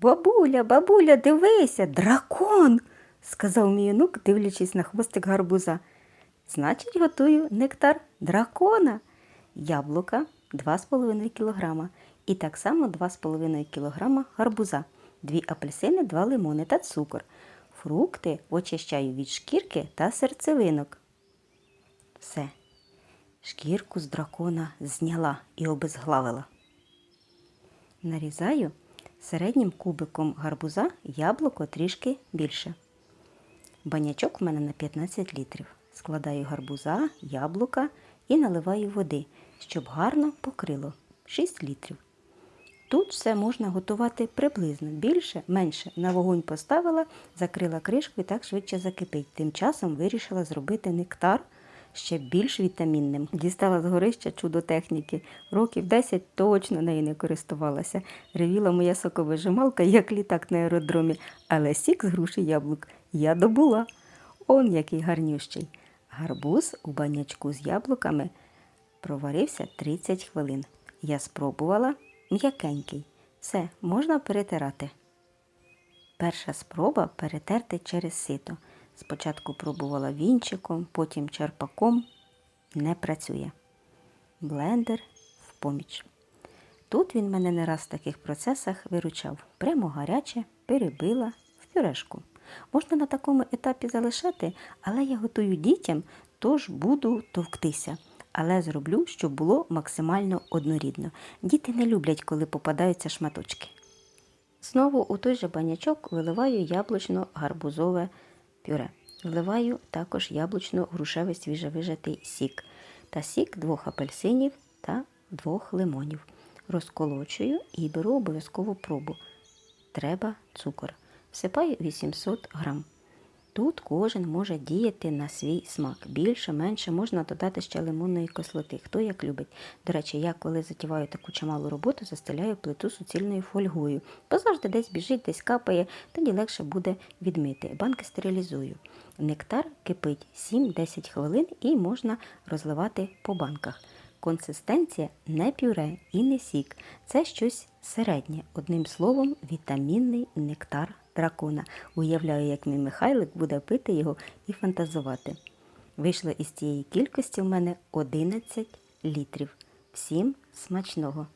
Бабуля, бабуля, дивися, дракон, сказав мій онук, дивлячись на хвостик гарбуза. Значить, готую нектар дракона. Яблука 2,5 кг. І так само 2,5 кг гарбуза, 2 апельсини, 2 лимони та цукор. Фрукти очищаю від шкірки та серцевинок. Все. Шкірку з дракона зняла і обезглавила. Нарізаю середнім кубиком гарбуза яблуко трішки більше. Банячок в мене на 15 літрів. Складаю гарбуза, яблука і наливаю води, щоб гарно покрило 6 літрів. Тут все можна готувати приблизно більше, менше. На вогонь поставила, закрила кришку і так швидше закипить. Тим часом вирішила зробити нектар ще більш вітамінним. Дістала з горища чудо техніки. Років 10 точно нею не користувалася. Ревіла моя соковижималка, як літак на аеродромі, але сік з груші яблук я добула. Он який гарнющий. Гарбуз у банячку з яблуками проварився 30 хвилин. Я спробувала м'якенький. Все, можна перетирати. Перша спроба перетерти через сито. Спочатку пробувала вінчиком, потім черпаком. Не працює. Блендер в поміч. Тут він мене не раз в таких процесах виручав. Прямо гаряче перебила в пюрешку. Можна на такому етапі залишати, але я готую дітям, тож буду товктися. Але зроблю, щоб було максимально однорідно. Діти не люблять, коли попадаються шматочки. Знову у той же банячок виливаю яблучно-гарбузове пюре. Вливаю також яблучно-грушевий свіжевижатий сік та сік двох апельсинів та двох лимонів. Розколочую і беру обов'язкову пробу. Треба цукор. Всипаю 800 грам. Тут кожен може діяти на свій смак. Більше, менше можна додати ще лимонної кислоти, хто як любить. До речі, я коли затіваю таку чималу роботу, застеляю плиту суцільною фольгою, бо завжди десь біжить, десь капає, тоді легше буде відмити. Банки стерилізую. Нектар кипить 7-10 хвилин і можна розливати по банках. Консистенція не пюре і не сік. Це щось середнє. Одним словом, вітамінний нектар дракона. Уявляю, як мій Михайлик буде пити його і фантазувати. Вийшло із цієї кількості в мене 11 літрів. Всім смачного!